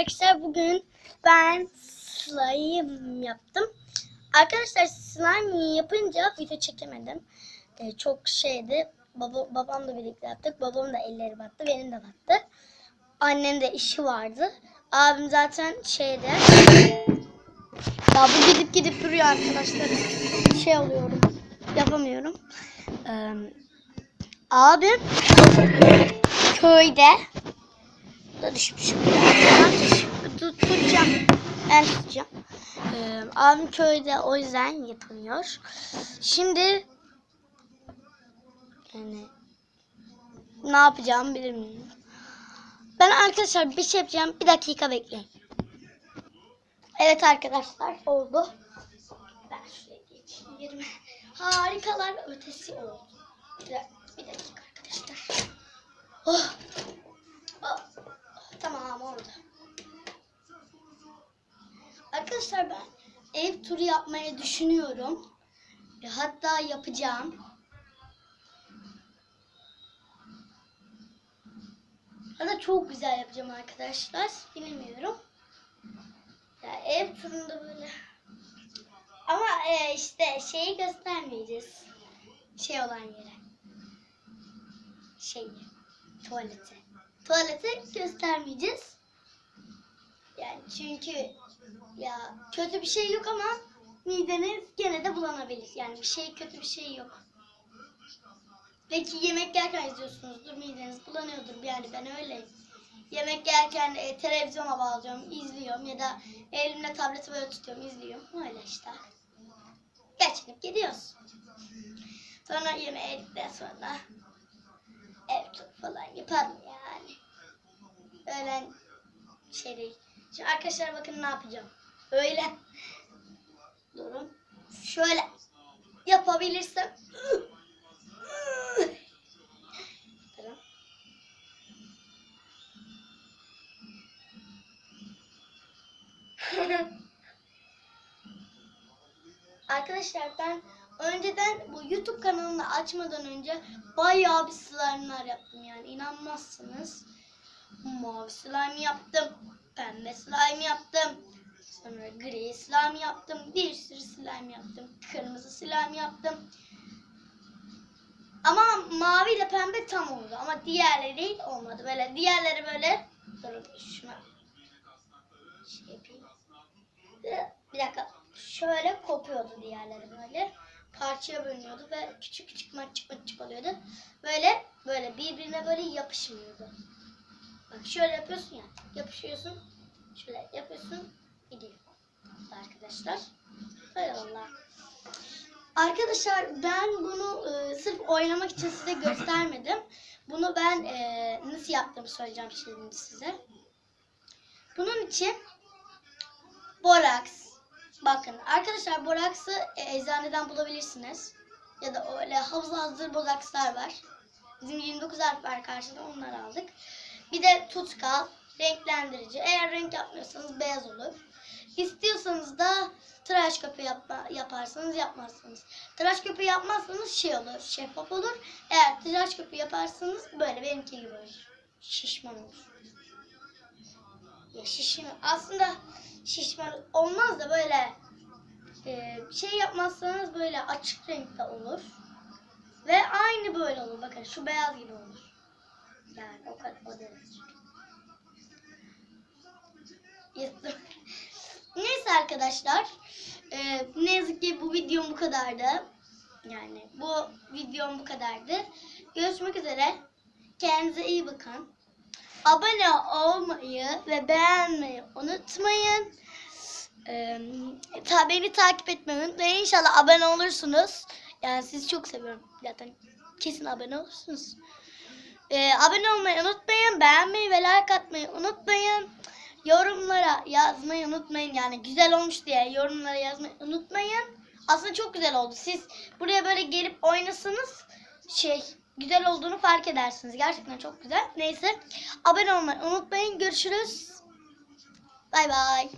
arkadaşlar bugün ben slime yaptım. Arkadaşlar slime yapınca video çekemedim. Ee, çok şeydi. Baba, babamla birlikte yaptık. Babam da elleri battı. Benim de battı. Annem de işi vardı. Abim zaten şeyde. Ya bu gidip gidip duruyor arkadaşlar. Şey oluyorum. Yapamıyorum. Ee, abim köyde da düşmüş. Ben tuş- tut- tutacağım. Ben tutacağım. Ee, abim köyde o yüzden yapamıyor. Şimdi yani ne yapacağımı bilmiyorum. Ben arkadaşlar bir şey yapacağım. Bir dakika bekleyin. Evet arkadaşlar oldu. Ben şuraya geçeyim. Harikalar ötesi oldu. Bir, dak- bir dakika arkadaşlar. Oh. Arkadaşlar ben ev turu yapmayı düşünüyorum. Hatta yapacağım. Hatta çok güzel yapacağım arkadaşlar. Bilmiyorum. Ya ev turunda böyle. Ama e, işte şeyi göstermeyeceğiz. Şey olan yere. Şey. Tuvalete. Tuvalete göstermeyeceğiz. Yani çünkü ya kötü bir şey yok ama mideniz gene de bulanabilir. Yani bir şey kötü bir şey yok. Belki yemek yerken izliyorsunuzdur mideniz bulanıyordur yani ben öyleyim. Yemek yerken e, televizyona bağlıyorum, izliyorum ya da elimle tableti böyle tutuyorum, izliyorum. Öyle işte. Geçinip gidiyoruz. Sonra yemeğe yedikten sonra ev turu falan yaparım yani. Öğlen şey değil. Şimdi arkadaşlar bakın ne yapacağım. Öyle. Durun. Şöyle yapabilirsem. Arkadaşlar ben önceden bu YouTube kanalını açmadan önce bayağı bir slime'lar yaptım yani inanmazsınız. Mavi slime yaptım, pembe slime yaptım, sonra gri slime yaptım, bir sürü slime yaptım, kırmızı slime yaptım. Ama mavi ile pembe tam oldu ama diğerleri olmadı. Böyle diğerleri böyle durun şuna şey yapayım. Bir dakika. Şöyle kopuyordu diğerleri böyle. Parçaya bölünüyordu ve küçük küçük maçık maçık oluyordu. Böyle böyle birbirine böyle yapışmıyordu. Bak şöyle yapıyorsun ya. Yapışıyorsun. Şöyle yapıyorsun. Gidiyor. Arkadaşlar. Böyle valla. Arkadaşlar ben bunu e, sırf oynamak için size göstermedim. Bunu ben e, nasıl yaptığımı söyleyeceğim şimdi size. Bunun için boraks. Bakın arkadaşlar boraksı e, eczaneden bulabilirsiniz. Ya da öyle havuz hazır borakslar var. Bizim 29 harf var karşıda onları aldık. Bir de tutkal, renklendirici. Eğer renk yapmıyorsanız beyaz olur. İstiyorsanız da tıraş köpüğü yapma, yaparsanız yapmazsınız. Tıraş köpüğü yapmazsanız şey olur, şeffaf olur. Eğer tıraş köpüğü yaparsanız böyle benimki gibi olur. Şişman olur. Ya şişman. Aslında şişman olmaz da böyle e, şey yapmazsanız böyle açık renkte olur. Ve aynı böyle olur. Bakın şu beyaz gibi olur. Yani o kadar o derece. Neyse arkadaşlar. e, ne yazık ki bu videom bu kadardı. Yani bu videom bu kadardı. Görüşmek üzere. Kendinize iyi bakın. Abone olmayı ve beğenmeyi unutmayın. Ee, beni takip etmeyi unutmayın. İnşallah abone olursunuz. Yani sizi çok seviyorum. Zaten kesin abone olursunuz. Ee, abone olmayı unutmayın. Beğenmeyi ve like atmayı unutmayın. Yorumlara yazmayı unutmayın. Yani güzel olmuş diye yorumlara yazmayı unutmayın. Aslında çok güzel oldu. Siz buraya böyle gelip oynasanız şey güzel olduğunu fark edersiniz. Gerçekten çok güzel. Neyse. Abone olmayı unutmayın. Görüşürüz. Bay bay.